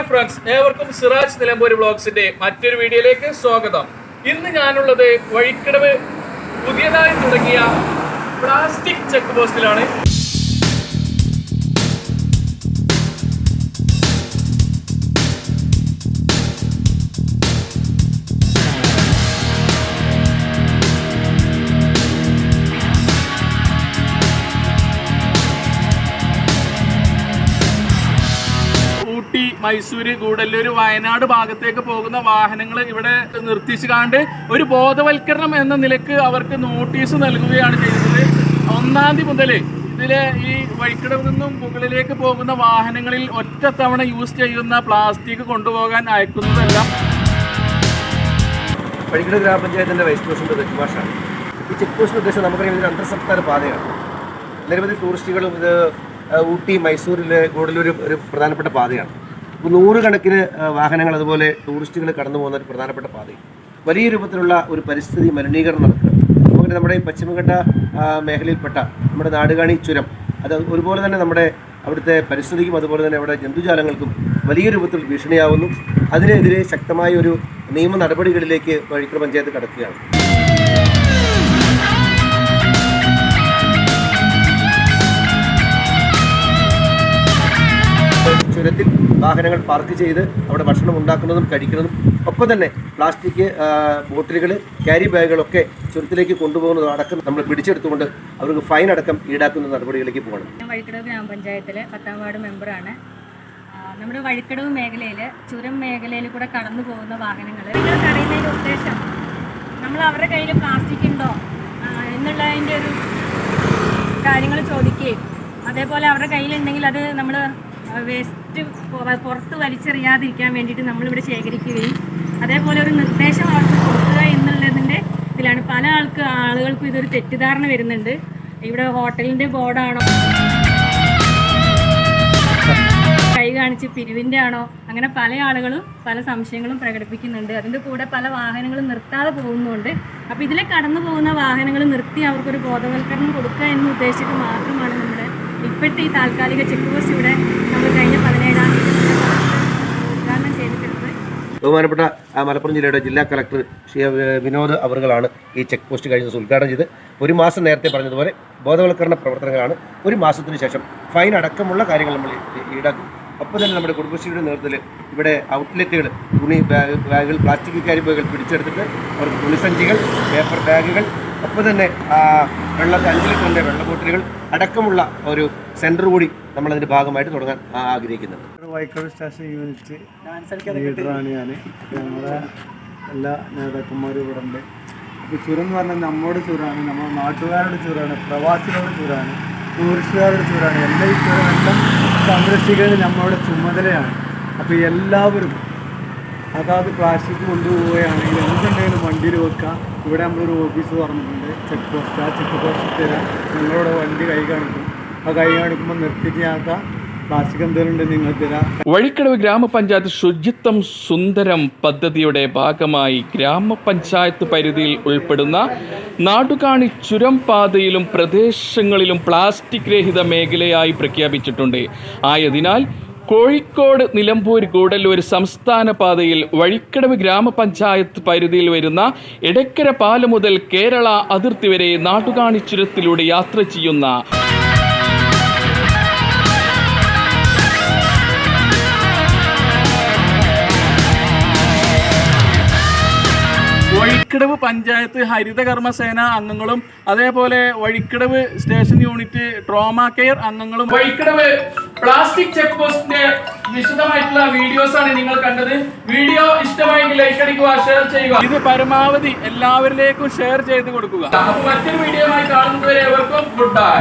എല്ലാവർക്കും സിറാജ് നിലമ്പൂർ ബ്ലോഗ്സിന്റെ മറ്റൊരു വീഡിയോയിലേക്ക് സ്വാഗതം. ഇന്ന് ഞാനുള്ളത് വഴിക്കടവ് പുതിയതായി തുടങ്ങിയ പ്ലാസ്റ്റിക് ചെക്ക് പോസ്റ്റിലാണ്. മൈസൂര് ഗൂഡല്ലൂർ വയനാട് ഭാഗത്തേക്ക് പോകുന്ന വാഹനങ്ങൾ ഇവിടെ നിർത്തിച്ചുകാണ്ട് ഒരു ബോധവൽക്കരണം എന്ന നിലയ്ക്ക് അവർക്ക് നോട്ടീസ് നൽകുകയാണ് ചെയ്യുന്നത് ഒന്നാം തീയതി മുതൽ ഇതിലെ ഈ വഴിക്കടവിൽ നിന്നും മുകളിലേക്ക് പോകുന്ന വാഹനങ്ങളിൽ ഒറ്റ തവണ യൂസ് ചെയ്യുന്ന പ്ലാസ്റ്റിക് കൊണ്ടുപോകാൻ അയക്കുന്നതെല്ലാം. പഴിക്കട് ഗ്രാമപഞ്ചായത്തിന്റെ വൈസ് പ്രസിഡന്റ് രജ്മാഷാണ് ഈ ചെക്ക് പോസ്റ്റിന് ഉദ്ദേശം നമുക്കറിയാം ഇതൊരു അന്തർ സംസ്ഥാന പാതയാണ്. നിരവധി ടൂറിസ്റ്റുകളും ഇത് ഊട്ടി മൈസൂരിലെ ഗൂഡല്ലൂർ ഒരു പ്രധാനപ്പെട്ട പാതയാണ്. അപ്പോൾ നൂറുകണക്കിന് വാഹനങ്ങൾ അതുപോലെ ടൂറിസ്റ്റുകൾ കടന്നു പോകുന്ന ഒരു പ്രധാനപ്പെട്ട പാതയും വലിയ രൂപത്തിലുള്ള ഒരു പരിസ്ഥിതി മലിനീകരണം നടക്കുക. അതുപോലെ നമ്മുടെ ഈ പശ്ചിമഘട്ട മേഖലയിൽപ്പെട്ട നമ്മുടെ നാടുകാണി ചുരം അത് ഒരുപോലെ തന്നെ നമ്മുടെ അവിടുത്തെ പരിസ്ഥിതിക്കും അതുപോലെ തന്നെ അവിടെ ജന്തുജാലങ്ങൾക്കും വലിയ രൂപത്തിൽ ഭീഷണിയാവുന്നു. അതിനെതിരെ ശക്തമായ ഒരു നിയമ നടപടികളിലേക്ക് വഴിക്കുള്ള പഞ്ചായത്ത് കടക്കുകയാണ്. വാഹനങ്ങൾ പാർക്ക് ചെയ്ത് അവിടെ ഭക്ഷണം ഉണ്ടാക്കുന്നതും കഴിക്കുന്നതും ഒപ്പം തന്നെ പ്ലാസ്റ്റിക് ബോട്ടിലുകൾ ക്യാരി ബാഗുകളൊക്കെ ചുരത്തിലേക്ക് കൊണ്ടുപോകുന്നതും അടക്കം നമ്മൾ പിടിച്ചെടുത്തുകൊണ്ട് അവർക്ക് ഫൈൻ അടക്കം ഈടാക്കുന്ന നടപടികളിലേക്ക് പോകണം. ഞാൻ വഴിക്കടവ് ഗ്രാമപഞ്ചായത്തിലെ പത്താം വാർഡ് മെമ്പറാണ്. നമ്മുടെ വഴിക്കടവ് മേഖലയിൽ ചുരം മേഖലയിൽ കൂടെ കടന്നു പോകുന്ന വാഹനങ്ങൾ നിങ്ങൾ തടയുന്നതിന്റെ ഉദ്ദേശം നമ്മൾ അവരുടെ കയ്യിൽ പ്ലാസ്റ്റിക് ഉണ്ടോ? എന്നുള്ളതിന്റെ ഒരു കാര്യങ്ങൾ ചോദിക്കുകയും അതേപോലെ അവരുടെ കയ്യിലുണ്ടെങ്കിൽ അത് നമ്മൾ വേസ്റ്റ് പുറത്ത് വലിച്ചെറിയാതിരിക്കാൻ വേണ്ടിയിട്ട് നമ്മളിവിടെ ശേഖരിക്കുകയും അതേപോലെ ഒരു നിർദ്ദേശം അവർക്ക് കൊടുക്കുക എന്നുള്ളതിന്റെ ഇതിലാണ്. പല ആൾക്ക് ആളുകൾക്കും ഇതൊരു തെറ്റിദ്ധാരണ വരുന്നുണ്ട്. ഇവിടെ ഹോട്ടലിന്റെ ബോർഡാണോ? കൈ കാണിച്ച് പിരിവിന്റെ ആണോ? അങ്ങനെ പല ആളുകളും പല സംശയങ്ങളും പ്രകടിപ്പിക്കുന്നുണ്ട്. അതിന്റെ കൂടെ പല വാഹനങ്ങളും നിർത്താതെ പോകുന്നുണ്ട്. അപ്പോൾ ഇതിലെ കടന്നു പോകുന്ന വാഹനങ്ങൾ നിർത്തി അവർക്കൊരു ബോധവൽക്കരണം കൊടുക്കുക എന്ന് ഉദ്ദേശിച്ചിട്ട് മാത്രമാണ് നമ്മുടെ ഇപ്പോഴത്തെ ഈ താൽക്കാലിക ചെക്ക് പോസ്റ്റ് ഇവിടെ നമ്മൾ കഴിഞ്ഞ പതിനേഴാം തീയതി ഉദ്ഘാടനം ചെയ്തിട്ടുണ്ട് ബഹുമാനപ്പെട്ട മലപ്പുറം ജില്ലയുടെ ജില്ലാ കളക്ടർ ശ്രീ വിനോദ് അവറുകളാണ് ഈ ചെക്ക് പോസ്റ്റ് കഴിഞ്ഞ ദിവസം ഉദ്ഘാടനം ചെയ്ത് ഒരു മാസം നേരത്തെ പറഞ്ഞതുപോലെ ബോധവൽക്കരണ പ്രവർത്തനങ്ങളാണ് ഒരു മാസത്തിന് ശേഷം ഫൈൻ അടക്കമുള്ള കാര്യങ്ങൾ നമ്മൾ ഈടാക്കും. ഒപ്പം തന്നെ നമ്മുടെ കുടുംബശ്രീയുടെ നേതൃത്വത്തിൽ ഇവിടെ ഔട്ട്ലെറ്റുകൾ തുണി ബാഗ് ബാഗുകൾ പ്ലാസ്റ്റിക് ക്യാരി ബാഗുകൾ പിടിച്ചെടുത്തിട്ട് അവർക്ക് തുണിസഞ്ചികൾ പേപ്പർ ബാഗുകൾ ഒപ്പം തന്നെ വെള്ള വെള്ളത്തിൽ അഞ്ച് ലിറ്ററിന്റെ വെള്ള ബോട്ടിലുകൾ അടക്കമുള്ള ഒരു സെന്റർ കൂടി നമ്മളതിന്റെ ഭാഗമായിട്ട് തുടങ്ങാൻ ആഗ്രഹിക്കുന്നുണ്ട്. വൈക്കോട് സ്റ്റേഷൻ യൂണിറ്റ് ലീഡറാണ് ഞാൻ ഞങ്ങളുടെ എല്ലാ നേതാക്കന്മാരും ഇവിടെ ഉണ്ട്. അപ്പോൾ ചുരം എന്ന് പറഞ്ഞാൽ നമ്മുടെ ചുരാണ് നമ്മുടെ നാട്ടുകാരുടെ ചുരാണ് പ്രവാസികളുടെ ചുരാണ് ടൂറിസ്റ്റുകാരുടെ ചുരാണ്. എല്ലാ ഈ ചുരമെല്ലാം സംരക്ഷിക്കുന്നത് നമ്മളുടെ ചുമതലയാണ്. അപ്പോൾ എല്ലാവരും അതാത് പ്ലാസ്റ്റിക് കൊണ്ടുപോവുകയാണെങ്കിൽ എന്തുണ്ടെങ്കിലും വണ്ടിയിൽ വെക്കുക ഇവിടെ നമ്മളൊരു ഓഫീസ് തുറന്നിട്ടുണ്ട്. ചെക്ക് പോസ്റ്റ് ആ ചെക്ക് പോസ്റ്റ് തരാം. നിങ്ങളുടെ വണ്ടി കൈ കാണിക്കും. ആ കൈ കാണിക്കുമ്പോൾ നിർത്തി ചെയ്യാത്ത വഴിക്കടവ് ഗ്രാമപഞ്ചായത്ത് ശുചിത്വം സുന്ദരം പദ്ധതിയുടെ ഭാഗമായി ഗ്രാമപഞ്ചായത്ത് പരിധിയിൽ ഉൾപ്പെടുന്ന നാടുകാണി ചുരം പാതയിലും പ്രദേശങ്ങളിലും പ്ലാസ്റ്റിക് രഹിത മേഖലയായി പ്രഖ്യാപിച്ചിട്ടുണ്ട്. ആയതിനാൽ കോഴിക്കോട് നിലമ്പൂർ ഗൂഡല്ലൂർ സംസ്ഥാന പാതയിൽ വഴിക്കടവ് ഗ്രാമപഞ്ചായത്ത് പരിധിയിൽ വരുന്ന എടക്കര പാല മുതൽ കേരള അതിർത്തി വരെ നാട്ടുകാണി ചുരത്തിലൂടെ യാത്ര ചെയ്യുന്ന വഴിക്കടവ് പഞ്ചായത്ത് ഹരിതകർമ്മസേന അംഗങ്ങളും അതേപോലെ Vazhikkadavu station unit trauma care അംഗങ്ങളും വഴിക്കടവ് പ്ലാസ്റ്റിക് ചെക്ക് പോസ്റ്റിന്റെ വിശദമായിട്ടുള്ള വീഡിയോസ് ആണ് നിങ്ങൾ കണ്ടത്. വീഡിയോ ഇഷ്ടമായെങ്കിൽ ലൈക്ക് അടിക്കുക ഷെയർ ചെയ്യുക. ഇത് പരമാവധി എല്ലാവരിലേക്കും ഷെയർ ചെയ്ത് കൊടുക്കുക. മറ്റൊരു വീഡിയോ കാണുന്നതുവരെ എവർക്കും ഗുഡ് ബൈ